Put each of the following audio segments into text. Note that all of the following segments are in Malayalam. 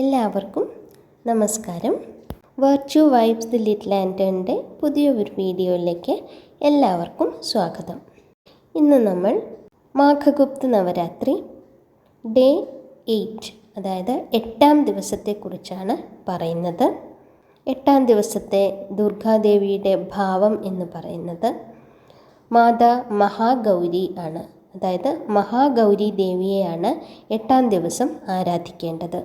എല്ലാവർക്കും നമസ്കാരം. വെർച്യു വൈബ്സ് ദി ലിറ്റ് ലാൻഡേണിന്റെ പുതിയൊരു വീഡിയോയിലേക്ക് എല്ലാവർക്കും സ്വാഗതം. ഇന്ന് നമ്മൾ മാഘഗുപ്ത നവരാത്രി ഡേ എയ്റ്റ് അതായത് എട്ടാം ദിവസത്തെക്കുറിച്ചാണ് പറയുന്നത്. എട്ടാം ദിവസത്തെ ദുർഗാദേവിയുടെ ഭാവം എന്ന് പറയുന്നത് മാതാ മഹാഗൗരി ആണ്. അതായത് മഹാഗൗരി ദേവിയെയാണ് എട്ടാം ദിവസം ആരാധിക്കേണ്ടത്.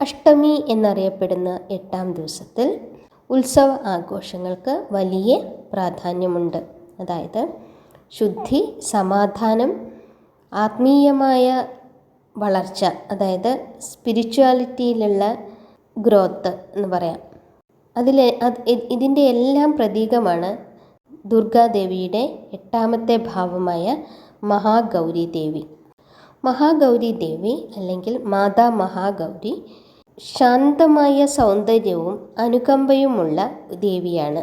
അഷ്ടമി എന്നറിയപ്പെടുന്ന എട്ടാം ദിവസത്തിൽ ഉത്സവ ആഘോഷങ്ങൾക്ക് വലിയ പ്രാധാന്യമുണ്ട്. അതായത് ശുദ്ധി സമാധാനം ആത്മീയമായ വളർച്ച അതായത് സ്പിരിച്വാലിറ്റിയിലുള്ള ഗ്രോത്ത് എന്ന് പറയാം. അതിൽ അത് ഇതിന്റെ എല്ലാം പ്രതീകമാണ് ദുർഗാദേവിയുടെ എട്ടാമത്തെ ഭാവമായ മഹാഗൗരി ദേവി മഹാഗൗരി ദേവി അല്ലെങ്കിൽ മാതാ മഹാഗൗരി ശാന്തമായ സൗന്ദര്യവും അനുകമ്പയുമുള്ള ദേവിയാണ്.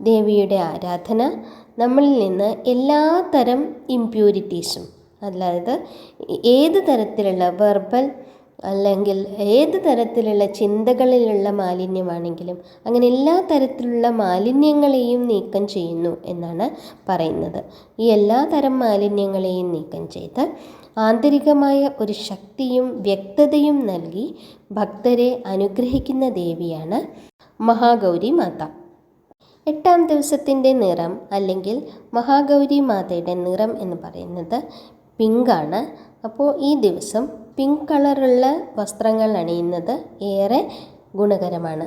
ദേവിയുടെ ആരാധന നമ്മളിൽ നിന്ന് എല്ലാ തരം ഇമ്പ്യൂരിറ്റീസും അതായത് ഏത് തരത്തിലുള്ള വെർബൽ അല്ലെങ്കിൽ ഏത് തരത്തിലുള്ള ചിന്തകളിലുള്ള മാലിന്യമാണെങ്കിലും അങ്ങനെ എല്ലാ തരത്തിലുള്ള മാലിന്യങ്ങളെയും നീക്കം ചെയ്യുന്നു എന്നാണ് പറയുന്നത്. ഈ എല്ലാ തരം മാലിന്യങ്ങളെയും നീക്കം ചെയ്ത് ആന്തരികമായ ഒരു ശക്തിയും വ്യക്തതയും നൽകി ഭക്തരെ അനുഗ്രഹിക്കുന്ന ദേവിയാണ് മഹാഗൗരി മാത. എട്ടാം ദിവസത്തിന്റെ നിറം അല്ലെങ്കിൽ മഹാഗൗരി മാതയുടെ നിറം എന്ന് പറയുന്നത് പിങ്കാണ്. അപ്പോൾ ഈ ദിവസം പിങ്ക് കളറുള്ള വസ്ത്രങ്ങൾ അണിയുന്നത് ഏറെ ഗുണകരമാണ്.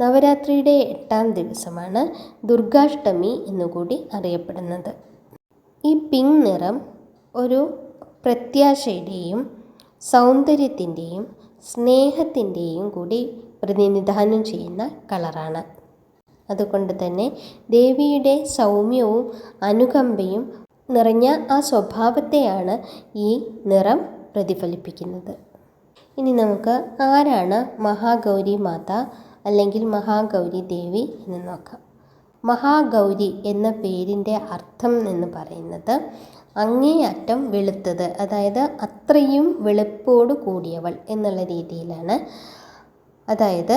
നവരാത്രിയുടെ എട്ടാം ദിവസമാണ് ദുർഗാഷ്ടമി എന്നുകൂടി അറിയപ്പെടുന്നത്. ഈ പിങ്ക് നിറം ഒരു പ്രത്യാശയുടെയും സൗന്ദര്യത്തിന്റെയും സ്നേഹത്തിന്റെയും കൂടി പ്രതിനിധാനം ചെയ്യുന്ന കളറാണ്. അതുകൊണ്ട് തന്നെ ദേവിയുടെ സൗമ്യവും അനുകമ്പയും നിറഞ്ഞ ആ സ്വഭാവത്തെയാണ് ഈ നിറം പ്രതിഫലിപ്പിക്കുന്നത്. ഇനി നമുക്ക് ആരാണ് മഹാഗൗരി മാത അല്ലെങ്കിൽ മഹാഗൗരി ദേവി എന്ന് നോക്കാം. മഹാഗൗരി എന്ന പേരിന്റെ അർത്ഥം എന്ന് പറയുന്നത് അങ്ങേയറ്റം വെളുത്തത് അതായത് അത്രയും വെളുപ്പോട് കൂടിയവൾ എന്നുള്ള രീതിയിലാണ്. അതായത്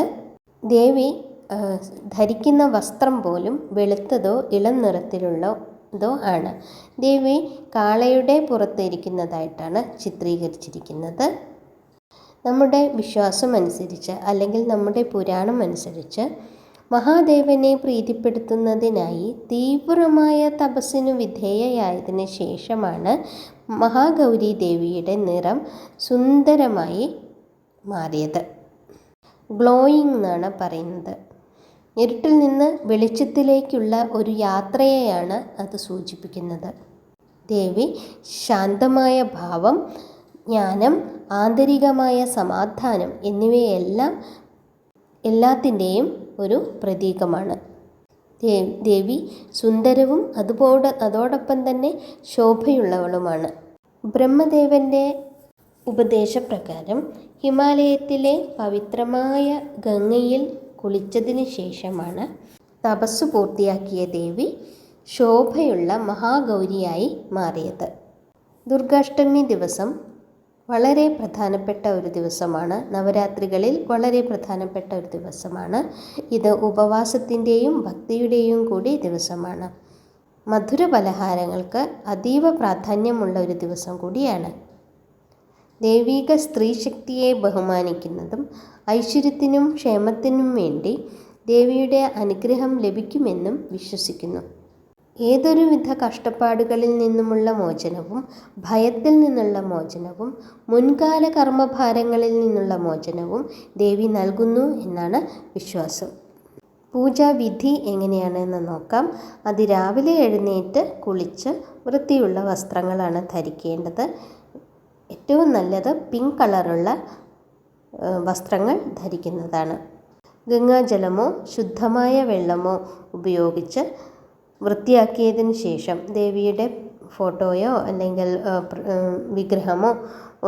ദേവി ധരിക്കുന്ന വസ്ത്രം പോലും വെളുത്തതോ ഇളം നിറത്തിലുള്ളതോ ആണ്. ദേവി കാളയുടെ പുറത്തിരിക്കുന്നതായിട്ടാണ് ചിത്രീകരിച്ചിരിക്കുന്നത്. നമ്മുടെ വിശ്വാസം അനുസരിച്ച് അല്ലെങ്കിൽ നമ്മുടെ പുരാണം അനുസരിച്ച് മഹാദേവനെ പ്രീതിപ്പെടുത്തുന്നതിനായി തീവ്രമായ തപസ്സിനു വിധേയയായതിനു ശേഷമാണ് മഹാഗൗരി ദേവിയുടെ നിറം സുന്ദരമായി മാറിയത്. ഗ്ലോയിങ് എന്നാണ് പറയുന്നത്. ഇരുട്ടിൽ നിന്ന് വെളിച്ചത്തിലേക്കുള്ള ഒരു യാത്രയെയാണ് അത് സൂചിപ്പിക്കുന്നത്. ദേവി ശാന്തമായ ഭാവം ജ്ഞാനം ആന്തരികമായ സമാധാനം എന്നിവയെല്ലാം എല്ലാത്തിന്റെയും ഒരു പ്രതീകമാണ്. ദേവി സുന്ദരവും അതുപോലെ അതോടൊപ്പം തന്നെ ശോഭയുള്ളവളുമാണ്. ബ്രഹ്മദേവന്റെ ഉപദേശപ്രകാരം ഹിമാലയത്തിലെ പവിത്രമായ ഗംഗയിൽ കുളിച്ചതിന് ശേഷമാണ് തപസ് പൂർത്തിയാക്കിയ ദേവി ശോഭയുള്ള മഹാഗൗരിയായി മാറിയത്. ദുർഗാഷ്ടമി ദിവസം വളരെ പ്രധാനപ്പെട്ട ഒരു ദിവസമാണ്. നവരാത്രികളിൽ വളരെ പ്രധാനപ്പെട്ട ഒരു ദിവസമാണ്. ഇത് ഉപവാസത്തിന്റെയും ഭക്തിയുടെയും കൂടി ദിവസമാണ്. മധുര പലഹാരങ്ങൾക്ക് അതീവ പ്രാധാന്യമുള്ള ഒരു ദിവസം കൂടിയാണ്. ദൈവിക സ്ത്രീശക്തിയെ ബഹുമാനിക്കുന്നതും ഐശ്വര്യത്തിനും ക്ഷേമത്തിനും വേണ്ടി ദേവിയുടെ അനുഗ്രഹം ലഭിക്കുമെന്നും വിശ്വസിക്കുന്നു. ഏതൊരുവിധ കഷ്ടപ്പാടുകളിൽ നിന്നുമുള്ള മോചനവും ഭയത്തിൽ നിന്നുള്ള മോചനവും മുൻകാല കർമ്മഭാരങ്ങളിൽ നിന്നുള്ള മോചനവും ദേവി നൽകുന്നു എന്നാണ് വിശ്വാസം. പൂജാവിധി എങ്ങനെയാണെന്ന് നോക്കാം. അതിരാവിലെ എഴുന്നേറ്റ് കുളിച്ച് വൃത്തിയുള്ള വസ്ത്രങ്ങളാണ് ധരിക്കേണ്ടത്. ഏറ്റവും നല്ലത് പിങ്ക് കളറുള്ള വസ്ത്രങ്ങൾ ധരിക്കുന്നതാണ്. ഗംഗാജലമോ ശുദ്ധമായ വെള്ളമോ ഉപയോഗിച്ച് വൃത്തിയാക്കിയതിന് ശേഷം ദേവിയുടെ ഫോട്ടോയോ അല്ലെങ്കിൽ വിഗ്രഹമോ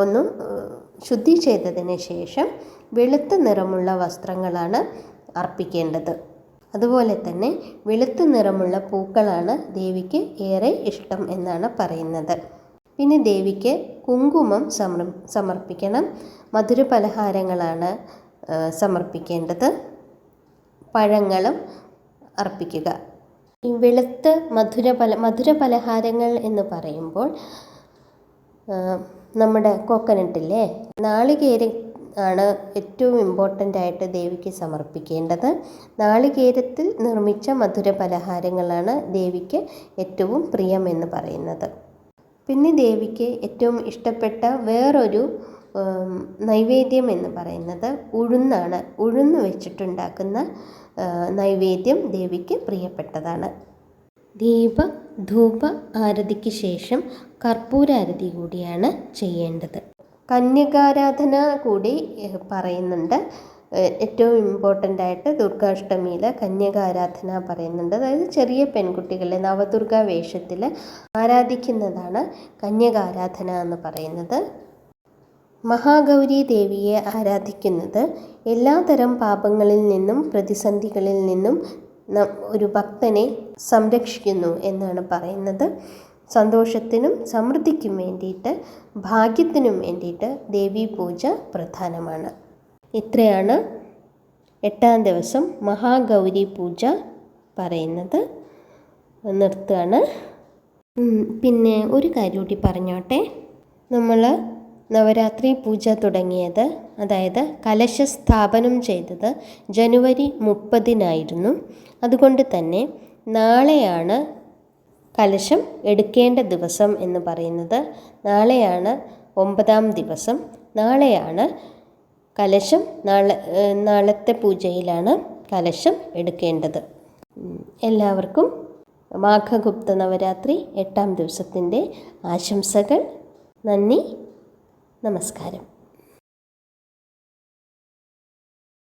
ഒന്നും ശുദ്ധി ചെയ്തതിന് ശേഷം വെളുത്ത നിറമുള്ള വസ്ത്രങ്ങളാണ് അർപ്പിക്കേണ്ടത്. അതുപോലെ തന്നെ വെളുത്ത നിറമുള്ള പൂക്കളാണ് ദേവിക്ക് ഏറെ ഇഷ്ടം എന്നാണ് പറയുന്നത്. പിന്നെ ദേവിക്ക് കുങ്കുമം സമർ സമർപ്പിക്കണം. മധുര പലഹാരങ്ങളാണ് സമർപ്പിക്കേണ്ടത്. പഴങ്ങളും അർപ്പിക്കുക. ഈ വെളുത്ത മധുര പല മധുര പലഹാരങ്ങൾ എന്ന് പറയുമ്പോൾ നമ്മുടെ കോക്കനട്ടില്ലേ? നാളികേര ആണ് ഏറ്റവും ഇമ്പോർട്ടന്റ് ആയിട്ട് ദേവിക്ക് സമർപ്പിക്കേണ്ടത്. നാളികേരത്തിൽ നിർമ്മിച്ച മധുര പലഹാരങ്ങളാണ് ദേവിക്ക് ഏറ്റവും പ്രിയം എന്ന് പറയുന്നത്. പിന്നെ ദേവിക്ക് ഏറ്റവും ഇഷ്ടപ്പെട്ട വേറൊരു നൈവേദ്യം എന്ന് പറയുന്നത് ഉഴുന്നാണ്. ഉഴുന്ന് വെച്ചിട്ടുണ്ടാക്കുന്ന നൈവേദ്യം ദേവിക്ക് പ്രിയപ്പെട്ടതാണ്. ദീപ ധൂപ ആരതിക്ക് ശേഷം കർപ്പൂരാരതി കൂടിയാണ് ചെയ്യേണ്ടത്. കന്യകാരാധന കൂടി പറയുന്നുണ്ട്. ഏറ്റവും ഇമ്പോർട്ടന്റ് ആയിട്ട് ദുർഗാഷ്ടമിയിൽ കന്യകാരാധന പറയുന്നുണ്ട്. അതായത് ചെറിയ പെൺകുട്ടികളെ നവദുർഗ വേഷത്തിൽ ആരാധിക്കുന്നതാണ് കന്യകാരാധന എന്ന് പറയുന്നത്. മഹാഗൗരി ദേവിയെ ആരാധിക്കുന്നത് എല്ലാതരം പാപങ്ങളിൽ നിന്നും പ്രതിസന്ധികളിൽ നിന്നും ഒരു ഭക്തനെ സംരക്ഷിക്കുന്നു എന്നാണ് പറയുന്നത്. സന്തോഷത്തിനും സമൃദ്ധിക്കും വേണ്ടിയിട്ട് ഭാഗ്യത്തിനും വേണ്ടിയിട്ട് ദേവീ പൂജ പ്രധാനമാണ്. ഇത്രയാണ് എട്ടാം ദിവസം മഹാഗൗരി പൂജ പറയുന്നത്. നിർത്തുകയാണ്. പിന്നെ ഒരു കാര്യം കൂടി പറഞ്ഞോട്ടെ. നമ്മൾ നവരാത്രി പൂജ തുടങ്ങിയത് അതായത് കലശ സ്ഥാപനം ചെയ്തത് ജനുവരി മുപ്പതിനായിരുന്നു. അതുകൊണ്ട് തന്നെ നാളെയാണ് കലശം എടുക്കേണ്ട ദിവസം എന്ന് പറയുന്നത്. നാളെയാണ് ഒമ്പതാം ദിവസം. നാളെയാണ് കലശം നാളെ നാളത്തെ പൂജയിലാണ് കലശം എടുക്കേണ്ടത്. എല്ലാവർക്കും മാഘഗുപ്ത നവരാത്രി എട്ടാം ദിവസത്തിന്റെ ആശംസകൾ. നന്ദി നമസ്കാരം.